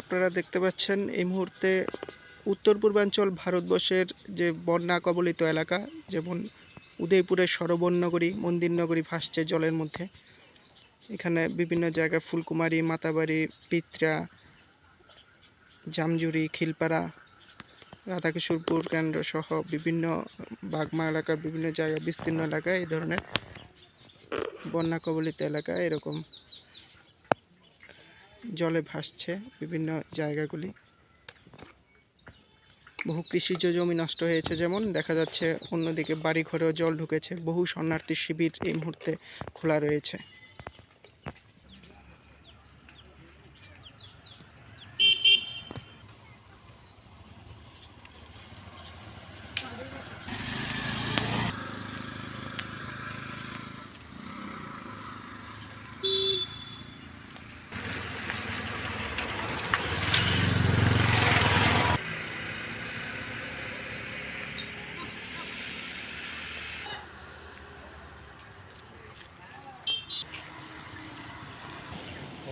আপনারা দেখতে পাচ্ছেন এই মুহূর্তে উত্তর পূর্বাঞ্চল ভারতবর্ষের যে বন্যা কবলিত এলাকা, যেমন উদয়পুরের সরবর্ণগরী মন্দিরনগরী ভাসছে জলের মধ্যে। এখানে বিভিন্ন জায়গায় ফুলকুমারী, মাতাবাড়ি পিত্রা জামজুরি, খিলপাড়া, রাধাকিশোরপুর কেন্দ্র সহ বিভিন্ন বাগমা এলাকার বিভিন্ন জায়গায়, বিস্তীর্ণ এলাকায় এই ধরনের বন্যা কবলিত এলাকায় এরকম। জলে ভাসছে বিভিন্ন জায়গাগুলি। বহু কৃষিজ জমি নষ্ট হয়েছে যেমন দেখা যাচ্ছে অন্যদিকে বাড়িঘরেও জল ঢুকেছে। বহু শরণার্থী শিবির এই মুহূর্তে খোলা রয়েছে।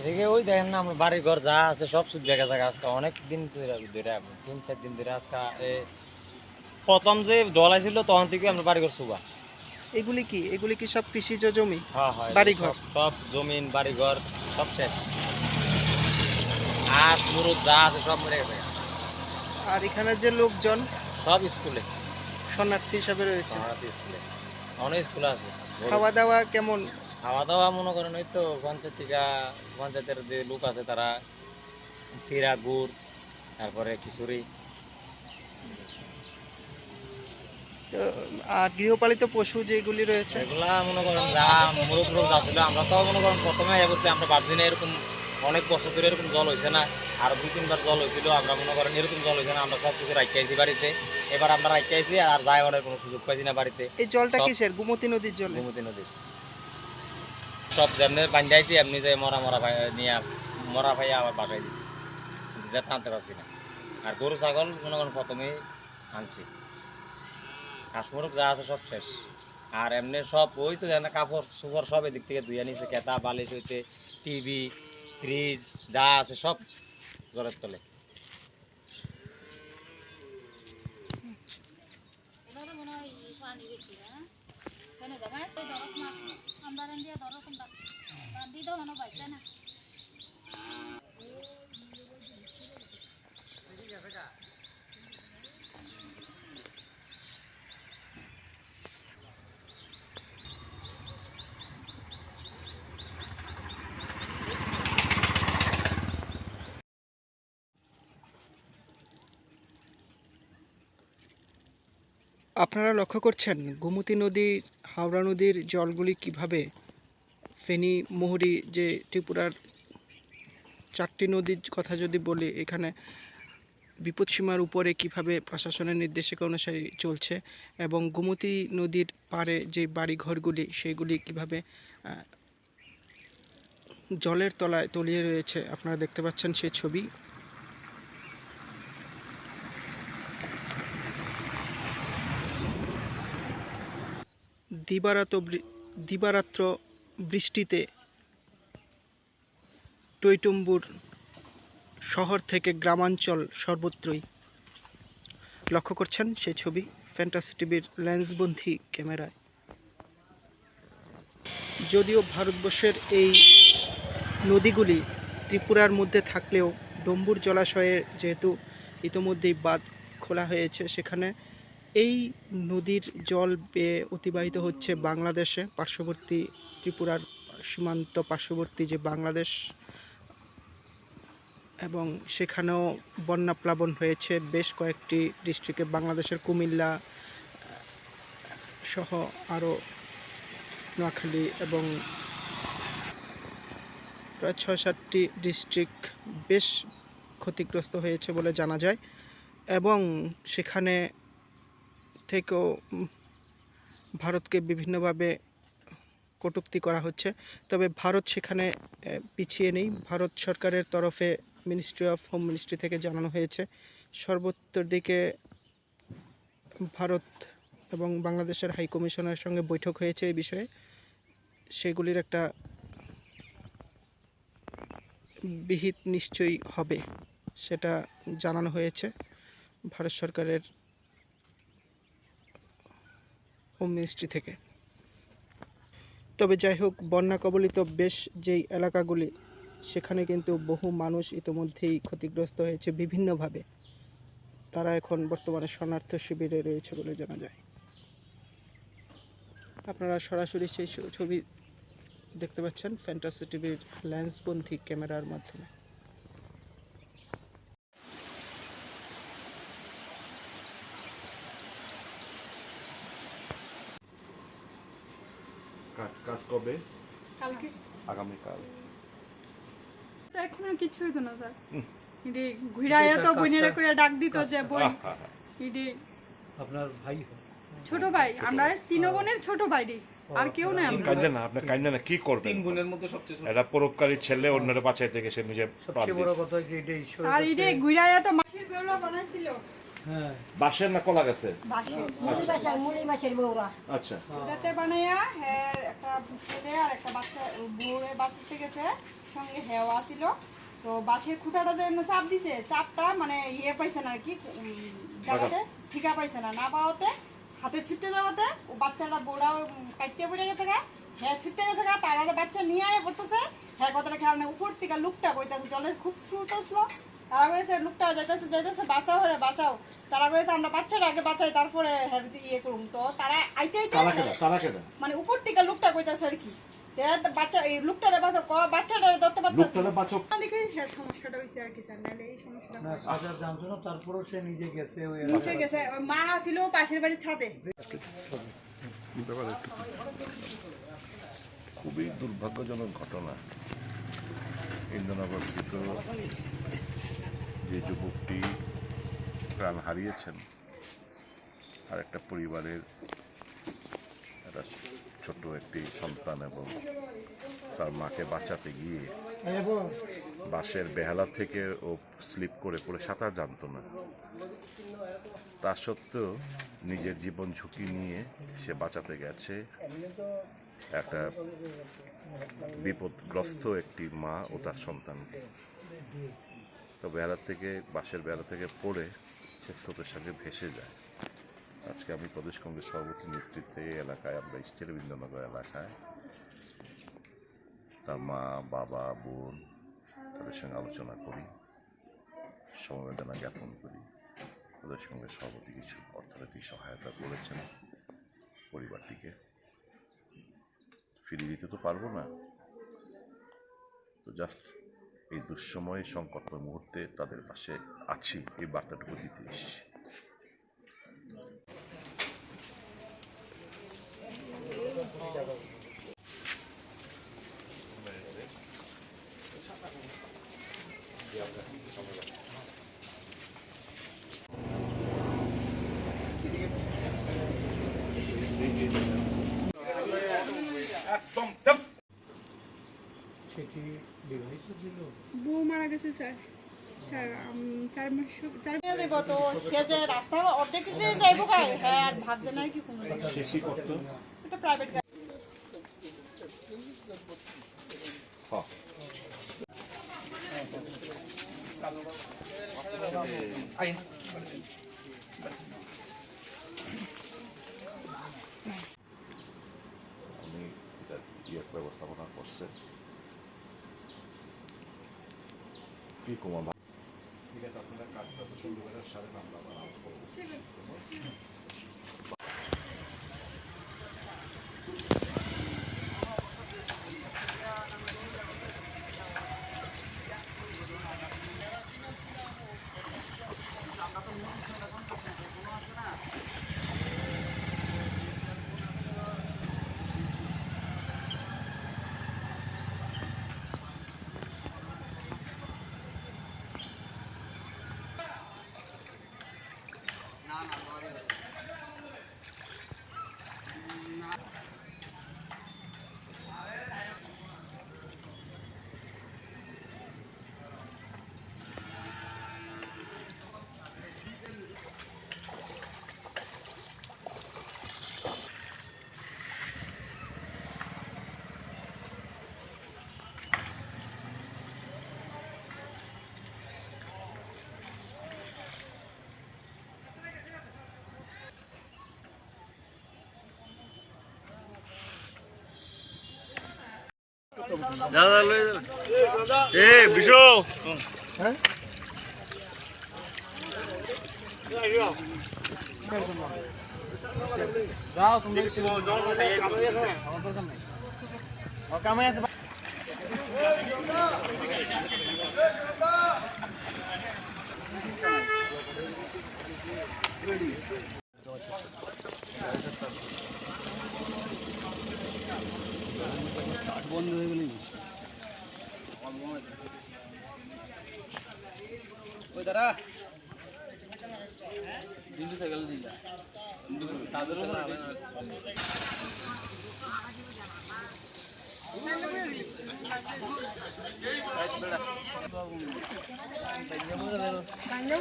এদিকে ওই দেখেন না আমার বাড়ি ঘর যা আছে সব শুধু দেখা যায় আজকে। অনেক দিন ধরে তিন চার দিন ধরে আজকে প্রথম যে জল আসছিল তখন থেকে আমরা বাড়ি ঘর শুবা এগুলি কি? এগুলি কি সব কৃষিজ জমি? হ্যাঁ হয় বাড়িঘর? সব জমিন বাড়ি ঘর সব শেষ। আজ মুরুদ যা আছে সব মরে গেছে। আর এখানে যে লোকজন? সব স্কুলে। শরণার্থী হিসাবে রয়েছে। আমাদের স্কুলে। অনেক স্কুল আছে। খাওয়া দাওয়া কেমন? খাওয়া দাওয়া মনে করেন ওই তো পঞ্চায়েত থেকে পঞ্চায়েতের যে লোক আছে তারা চিরা গুড় তারপরে খিচুড়ি। তো আর গৃহপালিত পশু যেগুলি রয়েছে? এগুলা মনে করেন যা মুরগ টুরগ যা ছিল আমরা তো মনে করেন প্রথমে এবছর আমরা ভাবছি না এরকম অনেক বছর ধরে এরকম জল হয়েছে না। আর দুই তিনবার জল হয়েছিল আমরা মনে করেন এরকম জল হয়েছে না আমরা সব কিছু রাখতে আইছি বাড়িতে। এবার আমরা রাখতে আইছি আর যাই ওঠার কোনো সুযোগ পাইছি না বাড়িতে। এই জলটা কিসের? গোমতী নদীর জল? গোমতী নদীর। সব যেমনি বান্ধে আইছি এমনি যে মরা মরা ভাই নিয়ে মরা ভাই আবার বাসায় দিছি। যে টানতে পারছি না। আর গরু, ছাগল, মনে করেন প্রথমেই আনছি। হাঁস যা আছে সব শেষ। আর এমনি সব ওই তো জানা কাপড় সুপড় সব এদিক থেকে ধুয়ে নিছে কেতা, বালিশ হইতে, টিভি, ফ্রিজ, যা আছে সব জলের তলে। মনে হয় পানি বেশি হ্যাঁ? কেন জামাই? তো ধরক না রান দিয়ে ধরো কোনটা। দিয়ে দাও মনে পাইছে না? আপনারা লক্ষ্য করছেন গোমতী নদী, হাওড়া নদীর জলগুলি কীভাবে ফেনী, মুহুরী, যে ত্রিপুরার চারটি নদীর কথা যদি বলি, এখানে বিপদসীমার উপরে কীভাবে প্রশাসনের নির্দেশিকা অনুসারে চলছে এবং গোমতী নদীর পারে যে বাড়িঘরগুলি, সেগুলি কীভাবে জলের তলায় তলিয়ে রয়েছে, আপনারা দেখতে পাচ্ছেন সেই ছবি। দিবারাত দিবারাত্র বৃষ্টিতে টৈটম্বুর শহর থেকে গ্রামাঞ্চল সর্বত্রই। লক্ষ্য করছেন সেই ছবি ফ্যান্টাসি টিভির লেন্সবন্ধী ক্যামেরায়। যদিও ভারতবর্ষের এই নদীগুলি ত্রিপুরার মধ্যে থাকলেও ডম্বুর জলাশয়ে যেহেতু ইতোমধ্যেই বাঁধ খোলা হয়েছে, সেখানে এই নদীর জল বেয়ে অতিবাহিত হচ্ছে বাংলাদেশে। পার্শ্ববর্তী ত্রিপুরার সীমান্ত পার্শ্ববর্তী যে বাংলাদেশ, এবং সেখানেও বন্যা প্লাবন হয়েছে বেশ কয়েকটি ডিস্ট্রিক্টে। বাংলাদেশের কুমিল্লা, সহ আরও নোয়াখালী এবং প্রায় ছয় সাতটি ডিস্ট্রিক্ট বেশ ক্ষতিগ্রস্ত হয়েছে বলে জানা যায়। এবং সেখানে থেকেও ভারতকে বিভিন্নভাবে কটূক্তি করা হচ্ছে। তবে ভারত সেখানে পিছিয়ে নেই। ভারত সরকারের তরফে মিনিস্ট্রি অফ হোম মিনিস্ট্রি থেকে জানানো হয়েছে সর্বত্র দিকে ভারত এবং বাংলাদেশের হাই কমিশনের সঙ্গে বৈঠক হয়েছে এই বিষয়ে। সেগুলির একটা বিহিত নিশ্চয়ই হবে, সেটা জানানো হয়েছে। ভারত সরকারের হোম মিনিস্ট্রি থেকে। তবে যাই হোক, বন্যা কবলিত বেশ যেই এলাকাগুলি, সেখানে কিন্তু বহু মানুষ ইতোমধ্যেই ক্ষতিগ্রস্ত হয়েছে বিভিন্নভাবে। তারা এখন বর্তমানে শরণার্থ শিবিরে রয়েছে বলে জানা যায়। আপনারা সরাসরি সেই ছবি দেখতে পাচ্ছেন ফ্যান্টাসি টিভির ল্যান্সবন্ধী ক্যামেরার মাধ্যমে। কাজ কাজ কবে? কালকে। আগামীকাল। এখন আর কিছুই তো না স্যার। ইডি ঘুরাইয়া তো বইনেরা কইরা ডাক দিত যে আহ। ইডি আপনার ভাই ছোট ভাই। আমরা তিন বোনের ছোট ভাই রে। আর কেউ নাই আমরা। কাঁদে না আপনি কাঁদে না কি করবেন? তিন বোনের মধ্যে সবচেয়ে ছোট। এটা পরোপকারী ছেলে অন্যরা বাঁচাইতে গেছে নিজে সবচেয়ে বড় কথা যে এটা ঈশ্বর আর ইডি ঘুরাইয়া তো মাছের বেউলা বানাইছিল। বাঁশের না কলা গেছে? আচ্ছা। ওটাতে বানাইয়া হ্যাঁ একটা ছেলে আর একটা বাচ্চা বউরে বাঁচাতে গেছে সঙ্গে হেওয়া ছিল তো বাঁশের খুঁটাটা যেন চাপ দিছে চাপটা মানে ইয়ে পাইছে না আর কি জায়গাতে ঠিকা পাইছে না। না পাওয়াতে হাতে ছুটতে যাওয়াতে ও বাচ্চাটা বউরা কাটতে পড়ে গেছে গা। হ্যাঁ ছুটতে গেছে গা তার আগে বাচ্চা নিয়ে আয় পড়তেছে। হ্যাঁ কতটা খেয়াল নেই উপর থেকে লুকটা বইতেছে জলে খুব স্রোত আসলো। তারা কয়েছে লুকটা যাইতেছে যাইতেছে বাঁচাও হরে বাঁচাও। তারা কয়েছে আমরা বাচ্চাটা আগে বাঁচাই তারপরে ইয়ে করুম। তো তারা আইতে আইতে কেনা মানে উপর থেকে লুকটা কইতাছে আর কি। বাচ্চা এই লুকটারে বাঁচো ক বাচ্চাটারে ধরতে পারতাছে? লোকটারে বাঁচো দেখে হ্যাঁ সমস্যাটা হইছে আর কি স্যার নাহলে এই সমস্যাটা না সাজার জানতো না তারপরেও সে নিজে গেছে ওই গেছে মা ছিল পাশের বাড়ির ছাদে। খুবই দুর্ভাগ্যজনক ঘটনা। ইন্দ্রনগরস্থিত যে যুবকটি প্রাণ হারিয়েছেন আর একটা পরিবারের একটা ছোট একটি সন্তান এবং তার মাকে বাঁচাতে গিয়ে বাসের বেহালা থেকে ও স্লিপ করে পড়ে সাঁতার জানতো না। তা সত্ত্বেও নিজের জীবন ঝুঁকি নিয়ে সে বাঁচাতে গেছে একটা বিপদগ্রস্ত একটি মা ও তার সন্তানকে। তো বেড়া থেকে বাসের বেড়া থেকে পড়ে সে স্রোতের সঙ্গে ভেসে যায়। আজকে আমি প্রদেশ কংগ্রেস সভাপতি নেতৃত্বে এলাকায়, আমরা স্টেরবীন্দ্রনগর এলাকায়। তার মা, বাবা, বোন তাদের সঙ্গে আলোচনা করি, সমবেদনা জ্ঞাপন করি। প্রদেশ কংগ্রেস সভাপতি কিছু অর্থনৈতিক সহায়তা করেছেন পরিবারটিকে। ফিরিয়ে দিতে তো পারব না। তো জাস্ট এই দুঃসময়ে সংকটময় মুহূর্তে তাদের পাশে আছি এই বার্তাটুকু দিতে এসেছি একদম চাপ। বউ মারা গেছে স্যার। চার মাস চার মাস যাইব তো সে যে রাস্তা অর্ধেক যাইব গায়ে হ্যাঁ আর ভাবছে না কি কোনো সে কি করতো? এটা প্রাইভেট গাড়ি। আমি এটা ব্যবস্থাপনা করছে। কি কুমার ঠিক আছে আপনারা কাজটা তো সন্ধ্যেবেলা সাড়ে দাদা লই এ বিশু। হ্যাঁ যাও তুমি কামে আছে তারা হিন্দু থেকে দিলা তাদের Hãy subscribe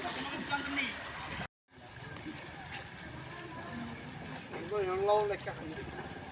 cho kênh Ghiền Mì Gõ Để không bỏ lỡ những video hấp dẫn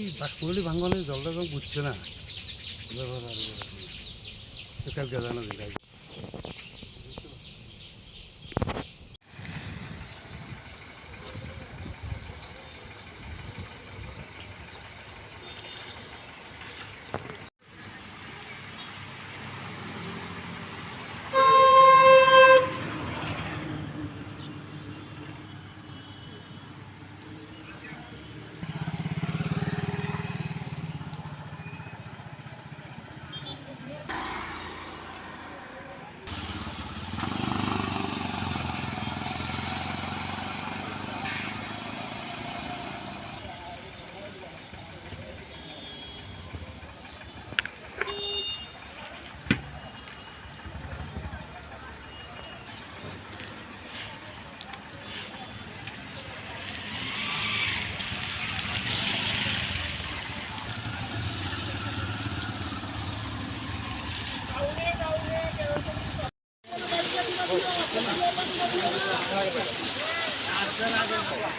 ওই বাষ্পগুলি ভাঙ্গলে জলটা এখন বুঝছে না। কালকে জানা যায়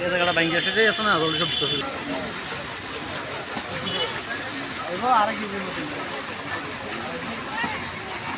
এ জায়গাটা ব্যাংকের সেটাই আছে না সব আরেক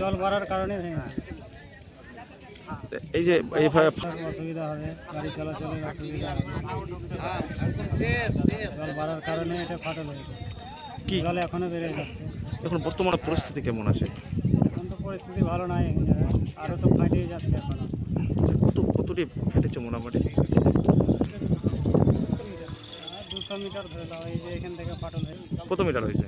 জল ভরার কারণে ভেঙে এই যে এই অসুবিধা হবে গাড়ি চলাচলের অসুবিধা হবে। বাড়ার কারণে এটা ফাটল হয়েছে কি? জল এখনও বেড়ে যাচ্ছে। এখন বর্তমানে পরিস্থিতি কেমন আছে? এখন তো পরিস্থিতি ভালো নাই আরও তো ফাটিয়ে যাচ্ছে এখন। আচ্ছা, কত কতটি ফেটেছে মোটামুটি? দুশো মিটার ধরে এই যে এখান থেকে ফাটল হয়েছে কত মিটার হয়েছে?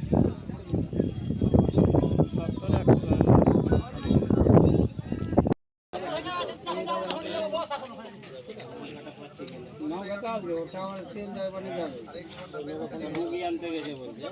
জায়গাতে আসবে ওটা আনতে গেছে বলছে।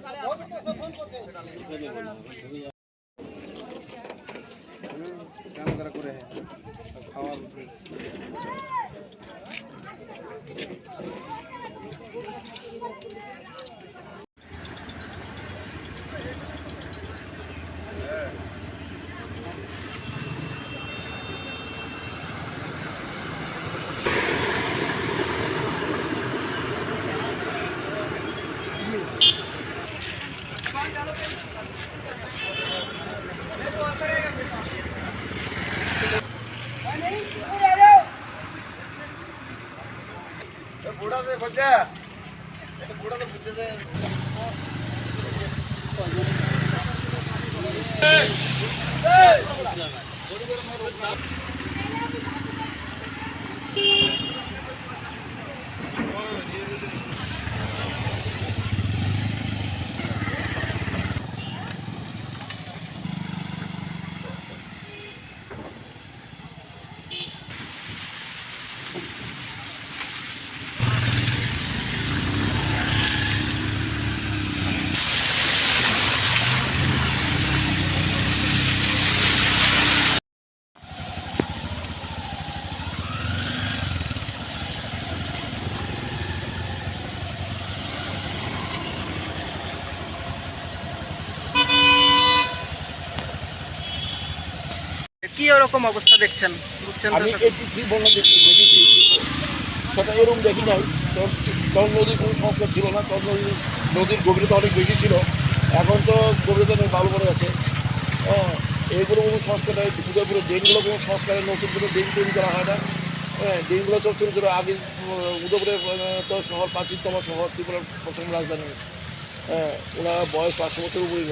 बूढ़ा से बच्चा बूढ़ा से बच्चे से Hey! ওরকম অবস্থা দেখছেন বুঝছেন আমি ঠিক বন্যা দেখছি দেখেছি সেটা এরকম দেখি নাই। তখন নদীর কোনো সংস্কার ছিল না তখন নদীর গভীরতা অনেক বেশি ছিল। এখন তো গভীরতা অনেক ভালো করে আছে হ্যাঁ এইগুলো কোনো সংস্কার নেই উদয়পুরের ড্রেনগুলো কোনো সংস্কারের নতুন কোনো ড্রেন তৈরি করা হয় না। হ্যাঁ ড্রেনগুলো সব ছোটো ছোটো আগে উদয়পুরের তো শহর প্রাচীনতম শহর ত্রিপুরার প্রথম রাজধানী। হ্যাঁ ওনার বয়স পাঁচশো বছর উপরে।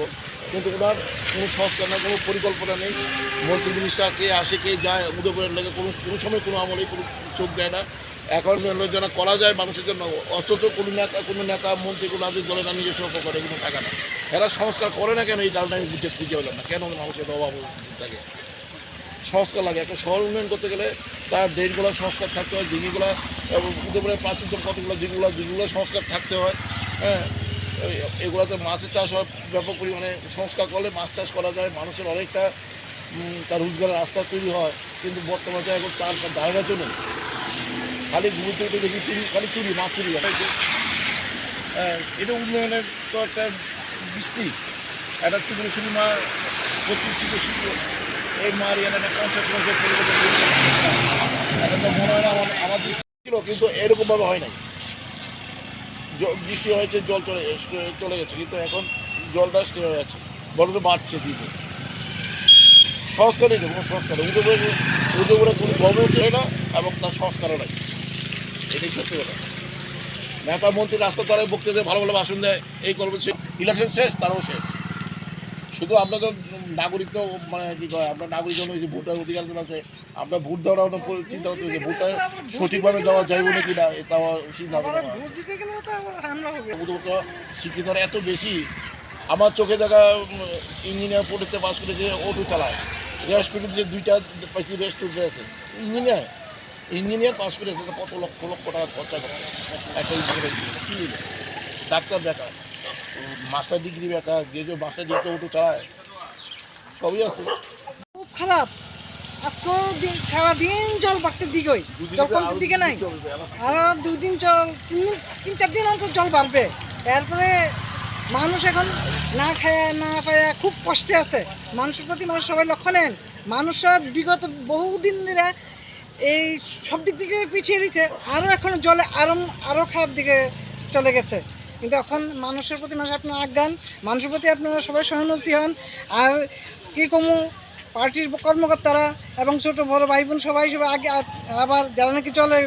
কিন্তু ওনার কোনো সংস্কার নেই, কোনো পরিকল্পনা নেই। মন্ত্রী মিনিস্টার কে আসে, কে যায় উদয়পুরের লেগে কোনো কোনো সময় কোনো আমলে কোনো চোখ দেয় না। এখন যেন করা যায়, মানুষের জন্য অথচ কোনো নেতা কোনো নেতা, মন্ত্রী, কোনো আদি দলে না নিজস্ব করে কোনো টাকা না এরা সংস্কার করে না কেন? এই কারণে আমি বুঝতে খুঁজে পেলাম না। কেন মানুষের অভাব থাকে? সংস্কার লাগে। একটা শহর উন্নয়ন করতে গেলে তার ড্রেনগুলো সংস্কার থাকতে হয় এবং উদয়পুরের প্রাচীনতম কতগুলো দিঘিগুলো দিঘিগুলো সংস্কার থাকতে হয় হ্যাঁ? এগুলোতে মাছের চাষ হয় ব্যাপক পরিমাণে সংস্কার করলে মাছ চাষ করা যায়, মানুষের অনেকটা তার রোজগারের রাস্তা তৈরি হয়। কিন্তু বর্তমানে এখন তার তো নেই। খালি উঠে দেখি চুরি, খালি চুরি, মাছ চুরি হয়। এটা উন্নয়নের তো একটা বৃষ্টি একটা ত্রিপুরা সিনেমা পঁচিশ থেকে শুরু এই মারিয়ান একটা কনসার্ট পরিবর্তন এটা তো মনে হয় না আমাদের ছিল, কিন্তু এরকমভাবে হয় নাই। বৃষ্টি হয়েছে, জল চলে চলে গেছে, কিন্তু এখন জলটা স্টে হয়ে যাচ্ছে। বরং বাড়ছে দিকে সংস্কারই কোনো সংস্কার উদয়পুরে উদয়পুরে কোনো গভর্নমেন্ট হয় না এবং তার সংস্কারও নাই। এটাই সত্যি কথা। নেতা মন্ত্রী রাস্তার দ্বারাই বক্তৃতা ভালো ভালো ভাষণ দেয়, এই করবে ইলেকশন শেষ, তারও শেষ। শুধু আমরা তো নাগরিক তো মানে কি কয়, আমরা নাগরিক যে ভোটার অধিকার তো আছে। আমরা ভোট দেওয়ার চিন্তা করতে যে ভোটটা সঠিকভাবে দেওয়া যাইব নাকি না এটা উদ্যোক্তা শিক্ষিতরা এত বেশি, আমার চোখে দেখা ইঞ্জিনিয়ার পড়তে পাস করেছে অটো চালায়। রেস্টুরেন্ট যে দুইটা পাইছি রেস্টুরেন্ট আছে ইঞ্জিনিয়ার ইঞ্জিনিয়ার পাস করে কত লক্ষ লক্ষ টাকা খরচা করে। একটা ইঞ্জিনিয়ার ডাক্তার বেকার মাস্টার ডিগ্রি বেকার যে যে মাস্টার ডিগ্রি অটো চালায় সবই আছে। খুব খারাপ। আজকেও দিন সারাদিন জল বাড়তে দিকই জল কমতে দিকে নাই। আরও দুই দিন জল তিন তিন চার দিন অন্তর জল বাড়বে। এরপরে মানুষ এখন না খায় না পায় খুব কষ্টে আছে। মানুষের প্রতি মানুষ সবাই লক্ষ্য নেন। মানুষরা বিগত বহুদিন ধরে এই সব দিক থেকে পিছিয়ে দিছে আরও এখন জলে আরও আরও খারাপ দিকে চলে গেছে। কিন্তু এখন মানুষের প্রতি মানুষ আপনার আজ্ঞান, মানুষের প্রতি আপনারা সবাই সহানুভূতি হন। আর কীরকম পার্টির কর্মকর্তারা এবং ছোট বড় ভাই বোন সবাই সবাই আগে আবার যারা নাকি চলে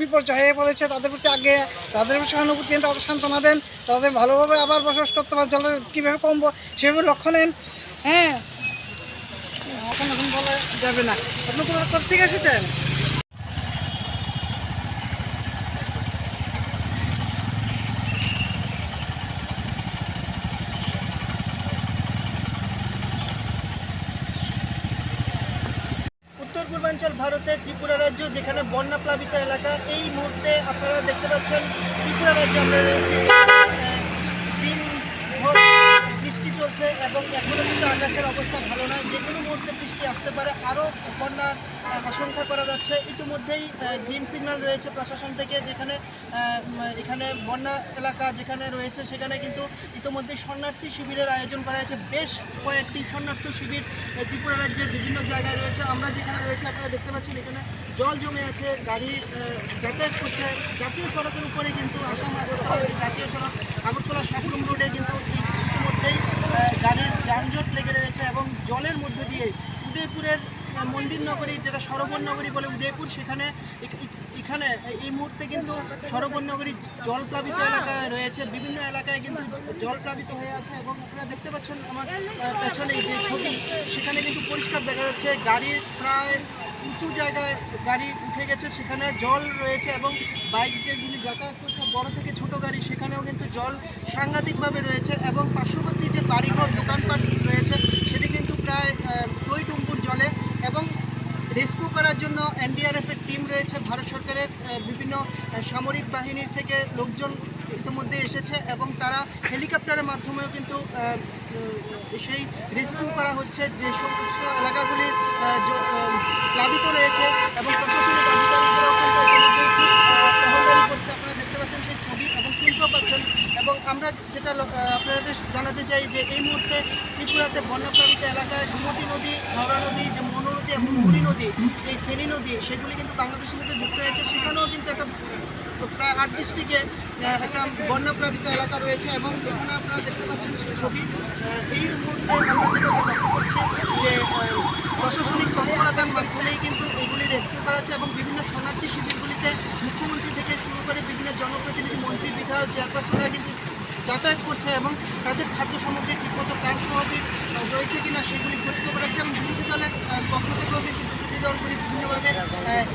বিপর্যয় হয়ে পড়েছে, তাদের প্রতি আগে তাদের সহানুভূতি দেন, তাদের সান্ত্বনা দেন, তাদের ভালোভাবে আবার বসবাস করতে পারে জলের কীভাবে কমবো সেভাবে লক্ষ্য নেন। হ্যাঁ। এখন এখন বলা যাবে না। আপনি কোথা থেকে এসেছেন উত্তর পূর্বাঞ্চল ভারতের ত্রিপুরা রাজ্য, যেখানে বন্যা প্লাবিত এলাকা, এই মুহূর্তে আপনারা দেখতে পাচ্ছেন ত্রিপুরা রাজ্য আমরা রয়েছি যেখানে, আহ, দিন ভোর বৃষ্টি চলছে এবং এখনও কিন্তু আকাশের অবস্থা ভালো নয়। যে কোনো মুহূর্তে বৃষ্টি আসতে পারে। আরও বন্যার আশঙ্কা করা যাচ্ছে। ইতিমধ্যেই গ্রিন সিগন্যাল রয়েছে প্রশাসন থেকে, যেখানে এখানে বন্যা এলাকা যেখানে রয়েছে, সেখানে কিন্তু ইতিমধ্যেই শরণার্থী শিবিরের আয়োজন করা হয়েছে। বেশ কয়েকটি শরণার্থী শিবির ত্রিপুরা রাজ্যের বিভিন্ন জায়গায় রয়েছে। আমরা যেখানে রয়েছে, আপনারা দেখতে পাচ্ছেন এখানে জল জমে আছে, গাড়ি যাতায়াত করছে। জাতীয় সড়কের উপরে কিন্তু আসাম আগরতলা জাতীয় সড়ক, আগরতলা সাবরুম রোডে কিন্তু ই- ইতিমধ্যেই আহ, গাড়ির যানজট লেগে রয়েছে এবং জলের মধ্য দিয়ে উদয়পুরের মন্দির নগরী, যেটা সরোবর নগরী বলে উদয়পুর, সেখানে এখানে এই মুহূর্তে কিন্তু সরোবর নগরী জলপ্লাবিত এলাকায় রয়েছে। বিভিন্ন এলাকায় কিন্তু জলপ্লাবিত হয়ে আছে এবং আপনারা দেখতে পাচ্ছেন আমার পেছনে যে ছবি, সেখানে কিন্তু পরিষ্কার দেখা যাচ্ছে। গাড়ির প্রায় উঁচু জায়গায় গাড়ি উঠে গেছে, সেখানে জল রয়েছে এবং বাইক যেগুলি যাতায়াত করছে, বড় থেকে ছোট গাড়ি, সেখানেও কিন্তু জল সাংঘাতিকভাবে রয়েছে এবং পার্শ্ববর্তী যে বাড়িঘর, দোকানপাট রয়েছে, সেটি কিন্তু প্রায় টই এবং রেস্কিউ করার জন্য এনডিআরএফ এর টিম রয়েছে। ভারত সরকারের বিভিন্ন সামরিক বাহিনীর থেকে লোকজন ইতিমধ্যে এসেছে এবং তারা হেলিকপ্টারের মাধ্যমেও কিন্তু সেই রেস্কিউ করা হচ্ছে। যে সমস্ত এলাকাগুলি প্লাবিত রয়েছে এবং প্রশাসনিক আধিকারিকরাও কিন্তু ইতিমধ্যে খুব টহলদারি করছে। আপনারা দেখতে পাচ্ছেন সেই ছবি এবং শুনতেও পাচ্ছেন এবং আমরা যেটা আপনাদের জানাতে চাই যে এই মুহূর্তে ত্রিপুরাতে বন্যাপ্লাবিত এলাকায় ঘুমতি নদী, হাওড়া নদী, যে মনো নদী এবং মুড়ি নদী, যে ফেনী নদী, সেগুলি কিন্তু বাংলাদেশের সাথে যুক্ত হয়েছে। সেখানেও কিন্তু একটা প্রায় আট ডিস্ট্রিক্টে একটা বন্যাপ্লাবিত এলাকা রয়েছে এবং এখানে আপনারা দেখতে পাচ্ছেন ছবি। এই মুহূর্তে আমরা যেটা লক্ষ্য করছি যে প্রশাসনিক তৎপরতার মাধ্যমেই কিন্তু এগুলি রেস্কিউ করা হচ্ছে এবং বিভিন্ন শরণার্থী শিবিরগুলিতে মুখ্যমন্ত্রী থেকে করে বিভিন্ন জনপ্রতিনিধি মন্ত্রী বিধায়ক চেয়ারপারসনরা কিন্তু যাতায়াত করছে এবং তাদের খাদ্য সামগ্রী ঠিকমতো সামগ্রী আহ, রয়েছে কিনা সেগুলি খোঁজ খবর রাখছে এবং বিরোধী দলের পক্ষ থেকেও কিন্তু বিরোধী দলগুলি বিভিন্নভাবে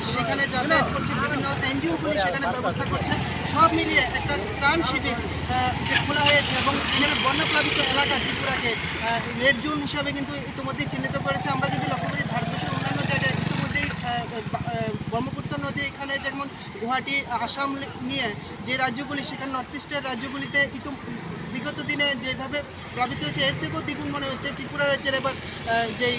সেখানে যাতায়াত করছে বিভিন্ন এনজিওগুলি সেখানে ব্যবস্থা করছে। সব মিলিয়ে একটা ত্রাণ শিবির খোলা হয়েছে এবং এখানে বন্যাপ্লাবিত এলাকা ত্রিপুরাকে রেড জোন হিসাবে কিন্তু ইতিমধ্যেই চিহ্নিত করেছে। আমরা যদি লক্ষ্য করি ভারতবর্ষের অন্যান্য জায়গায় ব্রহ্মপুত্র নদী এখানে যেমন গুয়াহাটি আসাম নিয়ে যে রাজ্যগুলি সেখানে নর্থ ইস্টের রাজ্যগুলিতে ইতো বিগত দিনে যেভাবে প্লাবিত হয়েছে, এর থেকেও দ্বিগুণ মনে হচ্ছে। ত্রিপুরা রাজ্যের এবার যেই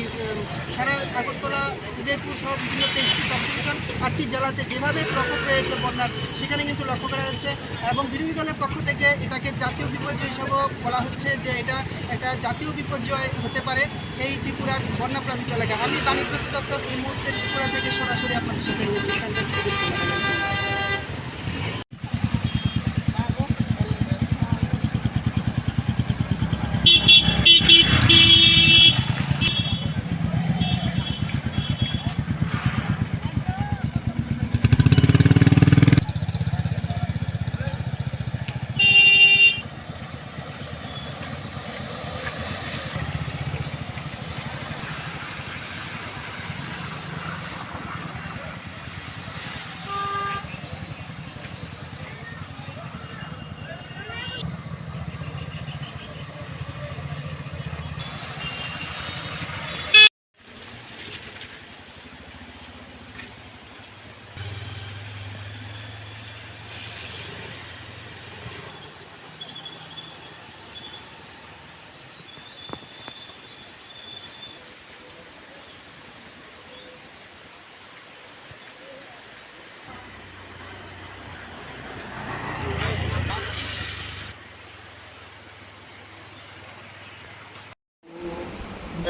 সারা আগরতলা, উদয়পুর সহ বিভিন্ন তেইশটি সাবডিভিশন আটটি জেলাতে যেভাবে প্রকোপ রয়েছে বন্যার, সেখানে কিন্তু লক্ষ্য করা যাচ্ছে। এবং বিরোধী দলের পক্ষ থেকে এটাকে জাতীয় বিপর্যয় হিসাবেও বলা হচ্ছে যে এটা একটা জাতীয় বিপর্যয় হতে পারে এই ত্রিপুরার বন্যা প্লাবিত এলাকা। আমি বাণিজ্য দপ্তর এই মুহূর্তে ত্রিপুরা থেকে সরাসরি আপনাদের সাথে রয়েছি এখানকার পরিস্থিতি।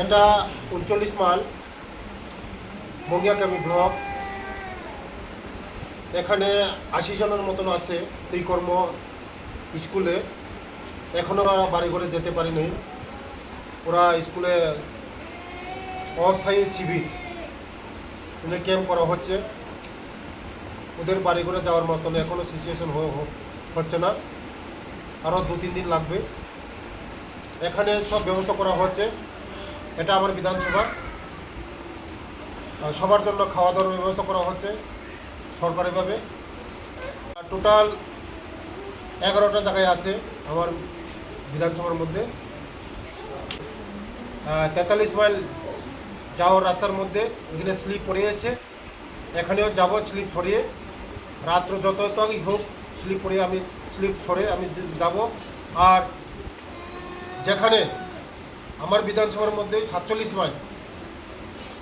এটা উনচল্লিশ মাইল বঙ্গিয়াকামী ব্লক। এখানে আশি জনের মতন আছে এই কর্ম স্কুলে। এখনও ওরা বাড়ি ঘরে যেতে পারেনি। ওরা স্কুলে অস্থায়ী শিবির মানে ক্যাম্প করা হচ্ছে। ওদের বাড়ি ঘরে যাওয়ার মতন এখনও সিচুয়েশন হচ্ছে না। আরও দু তিন দিন লাগবে। এখানে সব ব্যবস্থা করা হচ্ছে। এটা আমার বিধানসভা। সবার জন্য খাওয়া দাওয়ার ব্যবস্থা করা হচ্ছে সরকারিভাবে। টোটাল এগারোটা জায়গায় আছে আমার বিধানসভার মধ্যে। তেতাল্লিশ মাইল যাওয়ার রাস্তার মধ্যে এখানে স্লিপ পড়ে যাচ্ছে এখানেও যাব, স্লিপ সরিয়ে। রাত্র যত ততই হোক স্লিপ পড়ে আমি স্লিপ সরে আমি যাব। আর যেখানে আমার বিধানসভার মধ্যে সাতচল্লিশ mile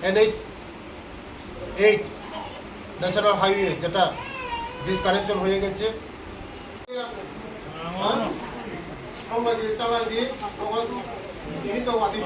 NH eight national highway যেটা ডিসকানেকশন হয়ে গেছে। আমরা চালাই দিয়ে আদি